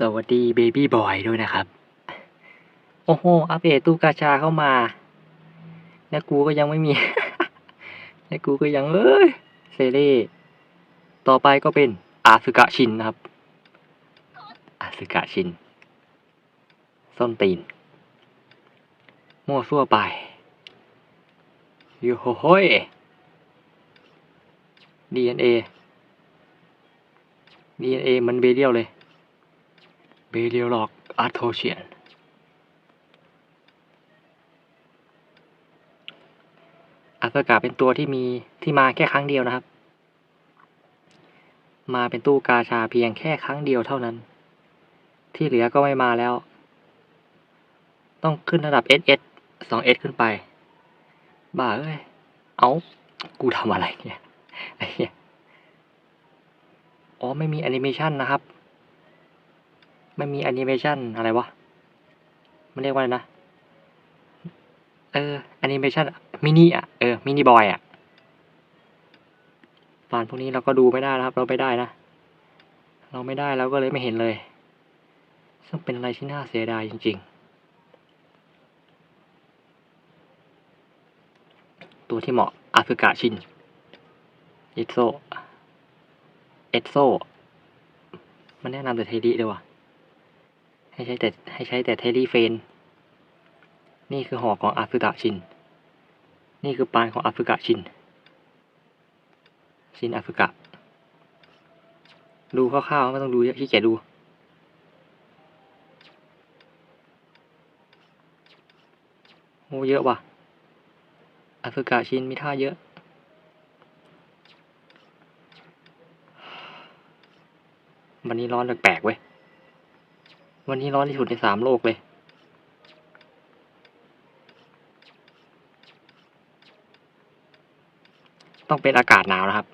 สวัสดีเบบี้บอยด้วยนะครับ โอ้โห อัปเดตตู้กาชาเข้ามา แล้วกูก็ยังไม่มี แล้วกูก็ยังเอ้ยเซเล่ต่อไปก็เป็นอาสึกะชินนะครับ อาสึกะชิน ส้นตีน มั่วซั่วไปยูโฮโฮย DNA DNA มันเบเรียวเลย เบเรียลหลอกอาร์โทเชียนอาสกาเป็นตัวที่มีที่มาแค่ครั้งเดียวนะครับ มาเป็นตู้กาชาเพียงแค่ครั้งเดียวเท่านั้น ที่เหลือก็ไม่มาแล้ว ต้องขึ้นระดับ SS 2S ขึ้นไป บ้าเอ้ย เอากูทำอะไรเนี่ยไอ้เหี้ยอ๋อ ไม่มีแอนิเมชันนะครับ ไม่มีแอนิเมชันอะไรวะ มันเรียกว่าอะไรนะ เออแอนิเมชันมินิอะ เออมินิบอยอะตอนพวกนี้เราก็ดูไม่ได้นะครับ เราไม่ได้นะ เราไม่ได้เราก็เลยไม่เห็นเลย ซึ่งเป็นอะไรที่น่าเสียดายจริง ๆ ตัวที่เหมาะอาฟริกาชินเอโซเอโซมันแนะนำแต่เทรีด้วยว่ะ ให้ใช้แต่ให้ใช้แต่เทรีเฟน นี่คือหอกของอาฟริกาชิน นี่คือปานของอาฟริกาชิน ชินอาฟริกาดูคร่าวๆไม่ต้องดูเยอะขี้เกียจดูโอ้เยอะว่ะอาฟริกาชินมีท่าเยอะวันนี้ร้อนแปลกๆเว้ย วันนี้ร้อนที่สุดในสามโลกเลย ต้องเป็นอากาศหนาวนะครับ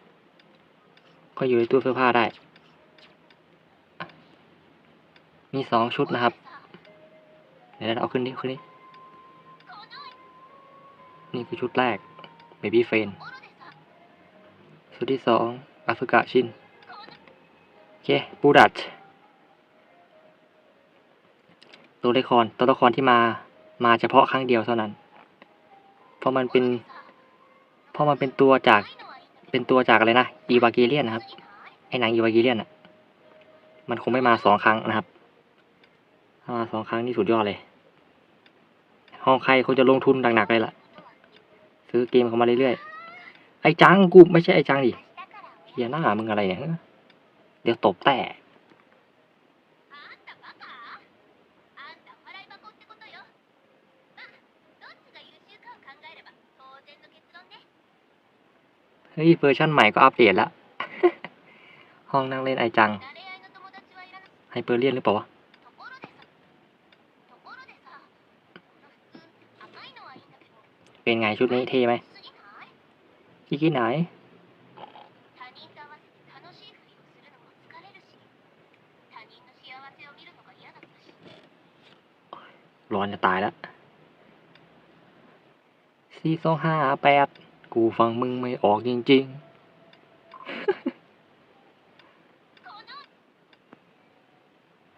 ก็อยู่ในตู้เสื้อผ้าได้ มีสองชุดนะครับ เดี๋ยวเราเอาขึ้นดิขึ้นดินี่คือชุดแรก Baby f r ฟ e ชุดที่สองอาฟริกาชิน โอเค ปูดัด ตัวละครตัวละครที่มามาเฉพาะครั้งเดียวเท่านั้น เพราะมันเป็น เพราะมันเป็นตัวจากเป็นตัวจากอะไรนะอีวาเกเลียนนะครับไอ้หนังอีวาเกเลียนอะ มันคงไม่มาสองครั้งนะครับมาสองครั้งนี่สุดยอดเลย ห้องใครเขาจะลงทุนหนักๆเลยล่ะ ซื้อเกมเข้ามาเรื่อยๆไอ้จังกูไม่ใช่ไอ้จังดิเฮียหน้ามึงอะไรเนี่ยเดี๋ยวตบแต่ เฮ้ยเวอร์ชันใหม่ก็อัปเดตแล้ว ห้องนั่งเล่นไอจัง ไฮเปอร์เลียนหรือเปล่าวะ เป็นไงชุดนี้เท่ไหมคิคิดไหนร้อนจะตายแล้วสี่สองห้าแปด กูฟังมึงไม่ออกจริงๆ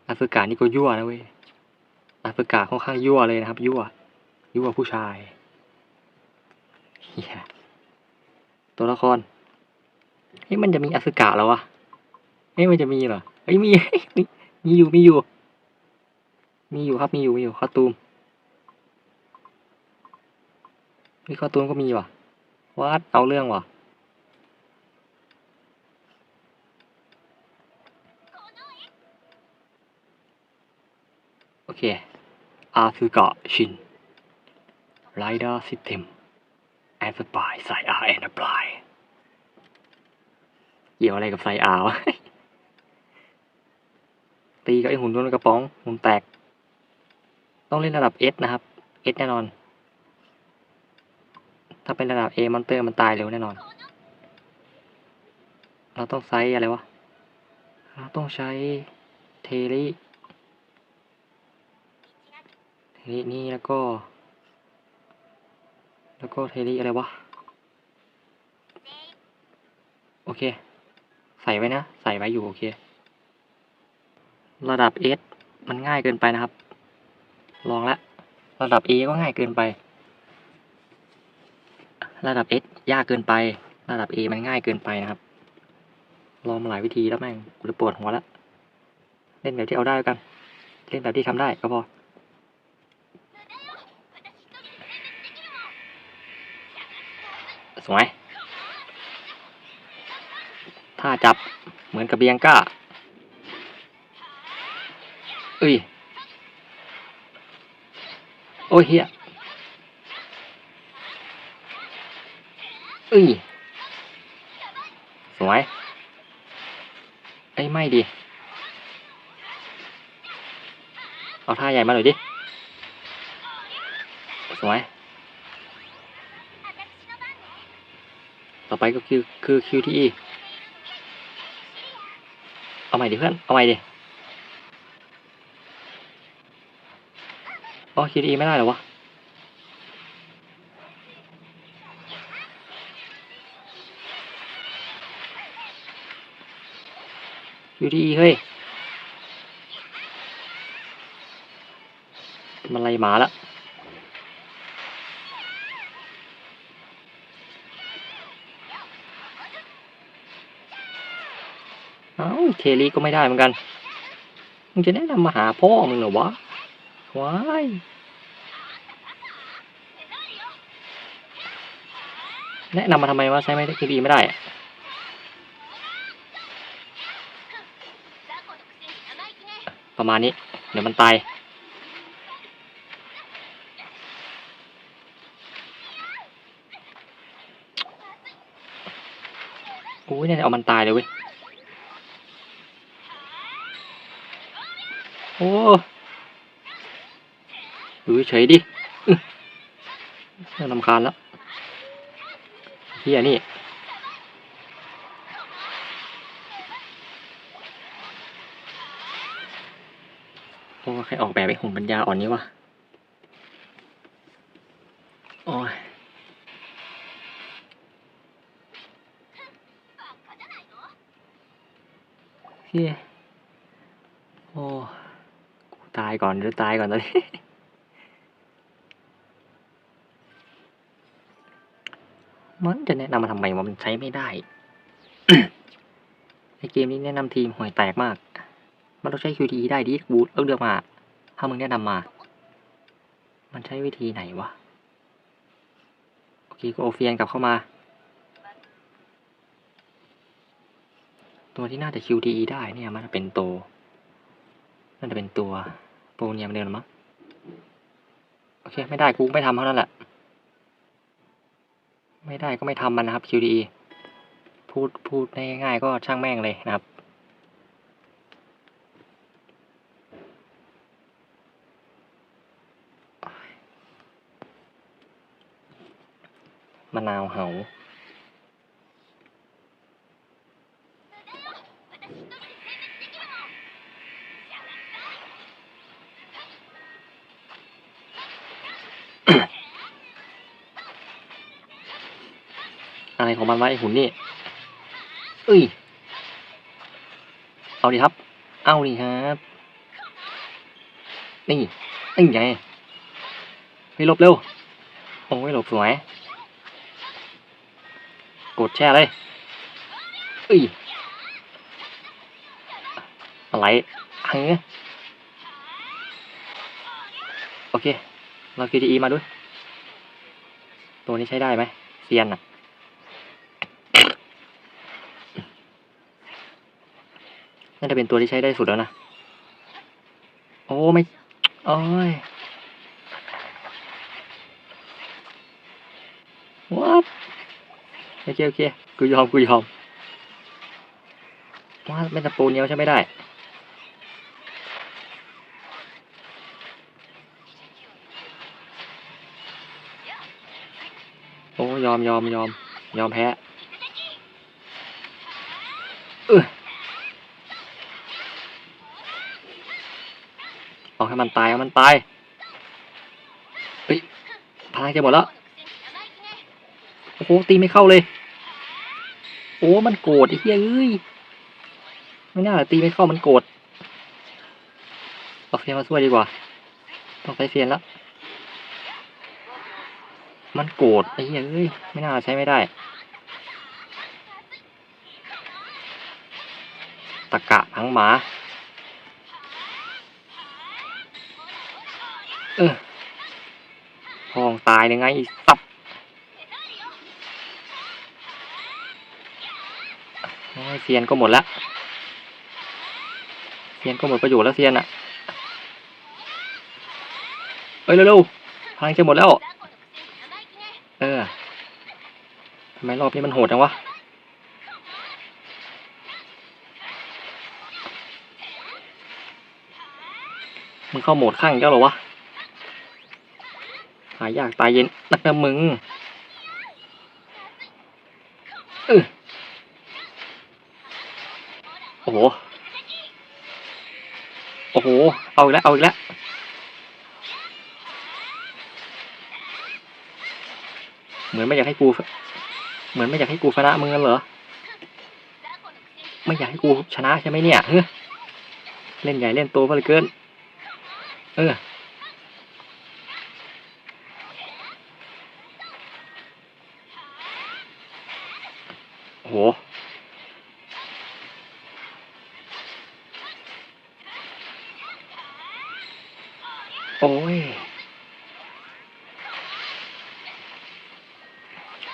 แอฟริกานี่ก็ยั่วนะเว้ยอฟริกาค่อนข้างยั่วเลยนะครับ ยั่ว ยั่วผู้ชายเฮียตัวละครเฮ้ยมันจะมีอฟริกาแล้ววะเฮ้ยมันจะมีเหรอเฮ้ยมีมี มีอยู่มีอยู่ มีอยู่ครับมีอยู่มีอยู่คาตูมมีคาตูมก็มีว่ะ วัดเอาเรื่องว่ะโอเคอาซึกะชินไรดาซิสเต็มแอนสปายใสอาร์แอนด์ปลายเกี่ยวอะไรกับใสอาวะตีกับไอหุ่นโดนกระป๋องหุ่นแตก ต้องเล่นระดับ S นะครับ S แน่นอน ถ้าเป็นระดับ A มอนเตอร์มันตายเร็วแน่นอน เราต้องใช้อะไรวะ เราต้องใช้เทลิเทลินี่แล้วก็ แล้วก็เทลิอะไรวะ โอเค ใส่ไว้นะ ใส่ไว้อยู่โอเค ระดับ S มันง่ายเกินไปนะครับ ลองละ ระดับ A ก็ง่ายเกินไป ระดับ S ยากเกินไป ระดับ A มันง่ายเกินไปนะครับ ลองมาหลายวิธีแล้วแม่งกูจะปวดหัวละ เล่นแบบที่เอาได้กัน เล่นแบบที่ทำได้ก็พอสวยถ้าจับเหมือนกับเบียงก้าเอ้ย โอ้ยเฮีย เอ้ยสวยไอ้ไม่ดิเอาท่าใหญ่มาหน่อยดิ สวย ต่อไปก็คือคือ QTE เอาใหม่ดิเพื่อน เอาใหม่ดิอ๋อ QTE ไม่ได้เหรอวะ QTE เฮ้ยมันไล่หมาละเอ้าเทลีก็ไม่ได้เหมือนกัน มึงจะแนะนำมาหาพ่อมึงเหรอวะว้ายแนะนำมาทำไมวะใช้ไม่ได้คีดีไม่ได้อะ ประมาณนี้ เดี๋ยวมันตายโอ้ยเนี่ยเอามันตายเลยเว้ยโอ้ดูเฉยดิน่ารำคาญแล้วเฮียนี่ โอ้ ใครออกแบบไอ้หุ่นปัญญาอ่อนนี้วะโอ้ยเฮียโอ้กูตายก่อนหรือตายก่อนตอนนี้มันจะแนะนำมาทำไมวะมันใช้ไม่ได้ ในเกมนี้แนะนำทีมห่วยแตกมาก มันต้องใช้ QTE ได้ดิบูทเลือกเลือกมา ถ้ามึงแนะนำมา มันใช้วิธีไหนวะ โอเคก็โอเฟียนกลับเข้ามา ตัวที่น่าจะ QTE ได้เนี่ยมันจะเป็นโตน่าจะเป็นตัวโปรเนียมเดิมมั้งโอเค ไม่ได้กูไม่ทำเท่านั้นแหละ ไม่ได้ก็ไม่ทำมันนะครับ QDE พูดพูดง่ายๆก็ช่างแม่งเลยนะครับ มะนาวเหาอะไรของมันวะไอหุ่นนี่เอ้ย เอาดิครับ เอาดิครับนี่นี่ไงไปหลบเร็ว โอ้ยหลบสวย ดแช่เลยเอ้ยอะไรเฮ้ยโอเค เรา QTE มาด้วย ตัวนี้ใช้ได้ไหมเซียนอะน่าจะเป็นตัวที่ใช้ได้สุดแล้วนะ โอ้ไม่ โอ้ย what โอเคโอเคกูยอมกูยอมว่าไม่ตะปูเนี้ยวใช่ไม่ได้โอ้ยอมยอมยอมยอมแพ้เออเอาให้มันตายเอามันตายเฮ้ยพลังจะหมดแล้ว โอ้โหตีไม่เข้าเลย โอ้ มันโกรธไอ้เหี้ยเอ้ย ไม่น่าตีไม่เข้ามันโกรธเอาเฟียนมาช่วยดีกว่า ต้องใช้เฟียนแล้ว มันโกรธไอ้เหี้ยเอ้ย ไม่น่าใช้ไม่ได้ ตะกะทั้งหมา เออพองตายเลยไงอีสับ เซียนก็หมดล้วเซียนก็หมดประโยชน์แล้วเซียนอะเอ้ยเร็วๆพลังจะหมดแล้ว เออทำไมรอบนี้มันโหดจังวะมึงเข้าโหมดข้างอีกแล้วหรอวะหายากตายเย็นนักนะมึงเออ โอ้โห โอ้โห เอาอีกแล้ว เอาอีกแล้ว เหมือนไม่อยากให้กู เหมือนไม่อยากให้กูชนะมึงกันเหรอ ไม่อยากให้กูชนะใช่ไหมเนี่ย เฮ้ย เล่นใหญ่เล่นโตไปเลยเกิน เออ โอ้ย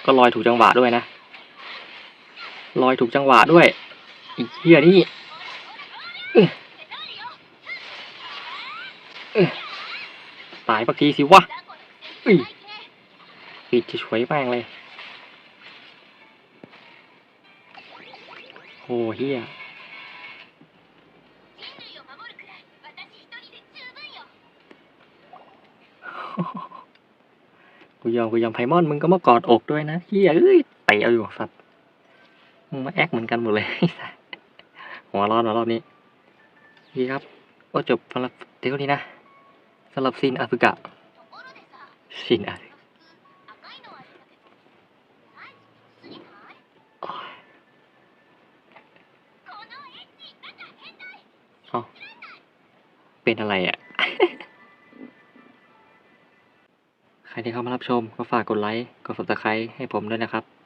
ก็ลอยถูกจังหวะด้วยนะ ลอยถูกจังหวะด้วยอีกเหี้ยนี่ตายปักทีสิวะปิดจะช่วยแม่งเลยโอ้เฮีย กูยอมกูยอมไพมอนมึงก็มากอดอกด้วยนะเฮียเอ้ยเตะเอาอยู่สัตว์มึงมาแอคเหมือนกันหมดเลยหัวร้อนหัวรอบนี้ดีครับก็จบสำหรับเท่านี้นะสำหรับซีนอาฟริกะซีนอาฟริกะโอ้ยเอเป็นอะไรอะ ที่เข้ามารับชมก็ฝากกดไลค์ กด subscribe ให้ผมด้วยนะครับ